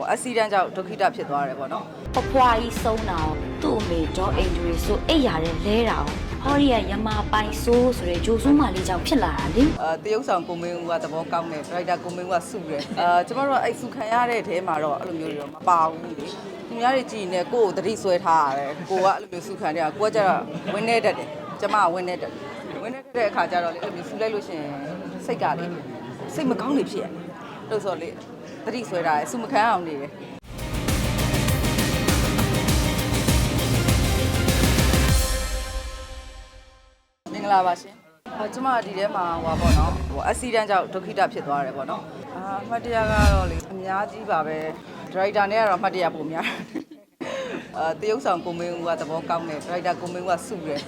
ပေါ့အက်ဆီဒန့်ကြောင့်ဒုက္ခိတဖြစ်သွားတယ်ပေါ့နော်အဖွားကြီးဆုံးတာကိုသူ့အမေဒေါ်အင်ဂျရီဆိုအိတ်ရတဲ့လဲတာကိုဟောရီကယမပိုင်ဆိုးဆိုတဲ့ဂျိုဆူးမလေးကြောင့်ဖြစ်လာတာလေအဲတရုတ်ဆောင်ကိုမင်းဦးကသဘောကောင်းတယ်ဒရိုက်တာကိုမင်းဦးကစုတယ်အာကျမတို့ကအဲ့စုခံရတဲ့ထဲမှာတော့အဲ့လိုမျိုးတွေတော့မပါဘူးလေသူများတွေကြည်နေကိုယ်ကိုတတိဆွဲထားရတယ်ကိုကအဲ့လိုမျိုးစုခံတယ်ကိုကကျတော့ဝင်းနေတတ်တယ်ကျမကဝင်းနေတတ်တယ်ဝင်းနေတတ်တဲ့အခါကျတော့လေအဲ့လိုမျိုးစုလိုက်လို့ရှိရင်စိတ်ကလေစိတ်မကောင်းနေဖြစ်ရတယ် လို့ဆိုလေတတိဆွဲထားတယ်စုမခံအောင်နေတယ်မင်္ဂလာပါရှင်။ဟောကျွန်မဒီထဲမှာဟိုပါပေါ့နော်။ဟိုအက်ဆီဒန့်ကြောင့်ဒုက္ခိတဖြစ်သွားတယ်ပေါ့နော်။အာအမှတ်တရကတော့လေအများကြီးပါပဲ။ဒရိုက်တာနဲ့ကတော့အမှတ်တရပုံများတယ်။အာတရုတ်ဆောင်ကိုမင်းဦးကသဘောကောင်းတယ်။ဒရိုက်တာကိုမင်းဦးကစုတယ်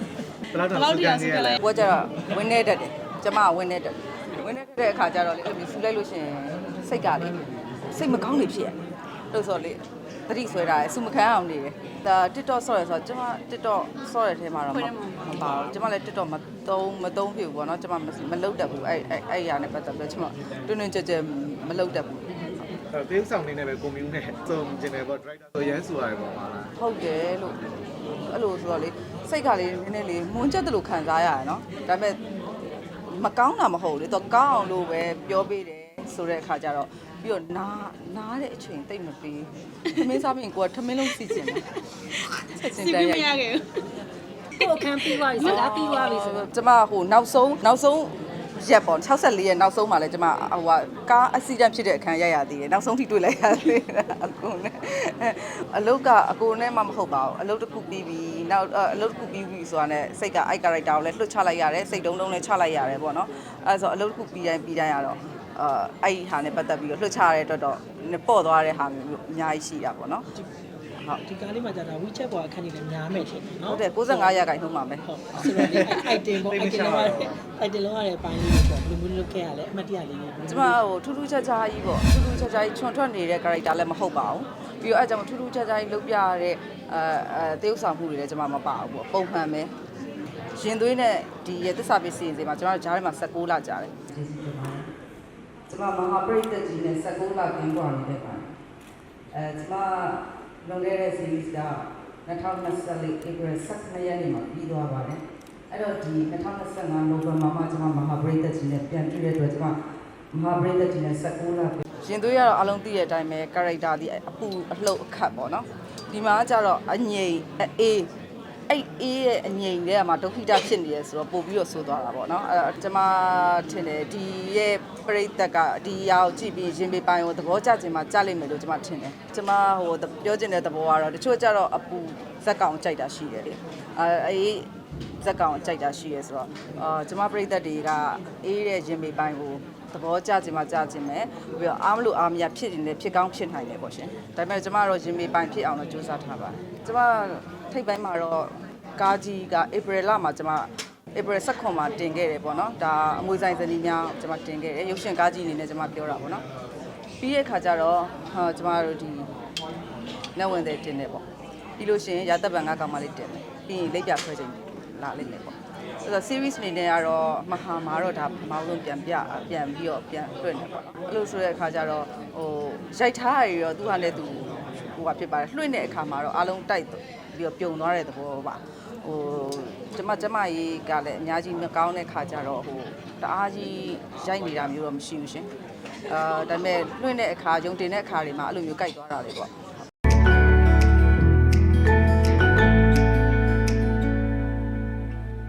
ဘယ်လောက်တောင်စုခံခဲ့ရလဲ။ကိုကကျတော့ဝင်းနေတတ်တယ်။ကျွန်မကဝင်းနေတတ်တယ်။ဝင်းနေတတ်တဲ့အခါကျတော့လေအဲ့လိုမျိုးစုလိုက်လို့ရှိရင် စိတ်ကလေစိတ်မကောင်းနေဖြစ်ရတယ်။လို့ဆိုလေတတိဆွဲတာရယ်စုမခံအောင်နေတယ်။ဒါ TikTok ဆော့ရယ်ဆိုတော့ကျွန်မ TikTok ဆော့တဲ့ထဲမှာတော့မမပါဘူး။ကျွန်မလည်း TikTok မသုံးမသုံးဖြစ်ဘူးပေါ့နော်။ကျွန်မမမလုပ်တတ်ဘူး။အဲ့အဲ့အဲ့အရာနဲ့ပတ်သက်ပြီးတော့ကျွန်မတွင်းတွင်းကြဲကြဲမလုပ်တတ်ဘူးအဲတေးဆောင်နေနဲ့ပဲကွန်မြူနဲ့စုံကျင်တယ်ပေါ့ဒရိုက်တာဆိုရမ်းဆူရတယ်ပေါ့ဟာလား။ဟုတ်တယ်လို့အဲ့လိုဆိုတော့လေစိတ်ကလေးနည်းနည်းလေးမွန်းချက်တယ်လို့ခံစားရရနော်။ဒါပေမဲ့မကောင်းတာမဟုတ်ဘူးလေ။တော့ကောင်းအောင်လို့ပဲပြောပေးတယ် ဆိုတဲ့အခါကျတော့ပြီးတော့နားနားတဲ့အချိန်တိတ်မပေး။ထမင်းစားပြီးရင်ကိုကထမင်းလုံးစီကျင်တယ်။ချက်ချင်းတန်းရိုက်ခဲ့ဘူး ကိုအခန်းပြီးသွားပြီစကားပြီးသွားပြီဆိုတော့ ကျမဟိုနောက်ဆုံးနောက်ဆုံး ရက်ပေါ့64ရက်နောက်ဆုံးမှလည်းကျမဟိုကကားအက်ဆီဒန့်ဖြစ်တဲ့အခန်းရိုက်ရသေးတယ်နောက်ဆုံးထိတွေ့လိုက်ရသေးတယ်အကိုနဲ့အလုတ်ကအကိုနဲ့မှမဟုတ်ပါဘူးအလုတ်တစ်ခုပြီးပြီနောက်အလုတ်တစ်ခုပြီးပြီဆိုတာနဲ့စိတ်ကအိုက်ကာရိုက်တာကိုလည်းလွှတ်ချလိုက်ရတယ်စိတ်တုံးလုံးလည်းချလိုက်ရတယ်ပေါ့နော်အဲဆိုအလုတ်တစ်ခုပြီးတိုင်းပြီးတိုင်းရတော့အာအဲ့ဒီဟာနဲ့ပတ်သက်ပြီးတော့လွှတ်ချရတဲ့အတွက်တော့ပေါ့သွားတဲ့ဟာမျိုးအများကြီးရှိတာပေါ့နော် ဟုတ်ဒီကားလေးမှာကြာတာ WeChat ပေါ်အခန်းကြီးလည်းများမယ်ထင်တယ်ဟုနော်တ်တယ်65ရာခိုင်နှုန်းပါမယ်ဟုတ်ဆိုတော့ဒီ item ပေါ့ item လုံးရ item လုံးရတဲ့ပိုင်းလေးပေါ့ဘယ်လိုမျိုးလုပ်ခဲ့ရလဲအမှတ်တရလေးလေးကျမဟိုထူးထူးခြားခြားကြီးပေါ့ထူးထူးခြားခြားကြီးချွန်ထွက်နေတဲ့ character လည်းမဟုတ်ပါဘူးပြီးတော့အဲကြောင့်ထူးထူးခြားခြားကြီးလုပ်ပြရတဲ့အဲအဲတရုပ်ဆောင်မှုတွေလည်းကျမမပါဘူးပေါ့ပုံမှန်ပဲရင်သွေးနဲ့ဒီရဲ့သစ္စာပစ္စည်းတွေမှာကျမတို့ဂျားထဲမှာ16လကြာတယ်ကျမမဟာပရိသတ်ကြီးနဲ့16လကင်းကွာနေတဲ့ပါအဲကျမ လုံခဲ့တဲ့ series က2024 April 12ရက်နေ့မှာပြီးသွားပါတယ်အဲ့တော့ဒီ2025 November မှာကျမမဟာပရိသတ်ကြီးနဲ့ပြန်တွေ့တဲ့အတွက်ကျမမဟာပရိသတ်ကြီးနဲ့16လရင်သွေးကတော့အလုံးသိတဲ့အတိုင်းပဲ character ဒီအပူအလှုပ်အခတ်ပေါ့နော်ဒီမှာကျတော့အငိမ့်အေး အဲ့အေးရဲ့အငိမ့်တဲ့မှာဒုက္ခိတဖြစ်နေရဆိုတော့ပို့ပြီးတော့ဆိုးသွားတာပေါ့နော်အဲ့တော့ကျမထင်တယ်ဒီရဲ့ပရိသတ်ကဒီအရာကိုကြည့်ပြီးရင်ပေပိုင်ကိုသဘောကျခြင်းမှာကြားလိမ့်မယ်လို့ကျမထင်တယ်ကျမဟိုပြောချင်တဲ့သဘောကတော့တချို့ကျတော့အပူဇက်ကောင်ကြိုက်တာရှိတယ်လေအဲအေးဇက်ကောင်ကြိုက်တာရှိရဲဆိုတော့အာကျမပရိသတ်တွေကအေးတဲ့ရင်ပေပိုင်ကိုသဘောကျခြင်းမှာကြားခြင်းပဲပြီးတော့အားမလို့အားမရဖြစ်နေတယ်ဖြစ်ကောင်းဖြစ်နိုင်တယ်ပေါ့ရှင်ဒါပေမဲ့ကျမကတော့ရင်ပေပိုင်ဖြစ်အောင်တော့ကြိုးစားထားပါတယ်ကျမထိပ်ပိုင်းမှာတော့ ကားကြီးကဧပြီလမှာကျမ April 16မှာတင်ခဲ့တယ်ပေါ့နော်ဒါအမွေဆိုင်ဇနီးများကျွန်မတင်ခဲ့တယ်ရုပ်ရှင်ကားကြီးအနေနဲ့ကျွန်မပြောတာပေါ့နော်ပြီးတဲ့ခါကျတော့ဟာကျွန်မတို့ဒီလက်ဝင်တဲ့တင်တယ်ပေါ့ပြီးလို့ရှိရင်ရာသက်ပံကကောင်မလေးတင်တယ်ပြီးရင်လက်ပြခွဲချိန်လာလိမ့်မယ်ပေါ့အဲ့တော့ series အနေနဲ့ကတော့မဟာမှာတော့ဒါပထမဆုံးပြန်ပြပြန်ပြီးတော့ပြန်တွေ့နေပေါ့နော်အဲ့လိုဆိုတဲ့အခါကျတော့ဟိုရိုက်ထားရရောသူဟာလည်းသူဟိုကဖြစ်ပါတယ်လွှင့်တဲ့အခါမှာတော့အားလုံးတိုက်ပြီးတော့ပြုံသွားတဲ့သဘောပါ ဟိုကျမကျမရေးကလည်းအများကြီးမကောင်းတဲ့ခါကျတော့ဟိုတအားကြီးရိုက်နေတာမျိုးတော့မရှိဘူးရှင်အာဒါပေမဲ့လွှင့်တဲ့အခါယုံတင်တဲ့အခါတွေမှာအဲ့လိုမျိုးကြိုက်သွားတာလေပေါ့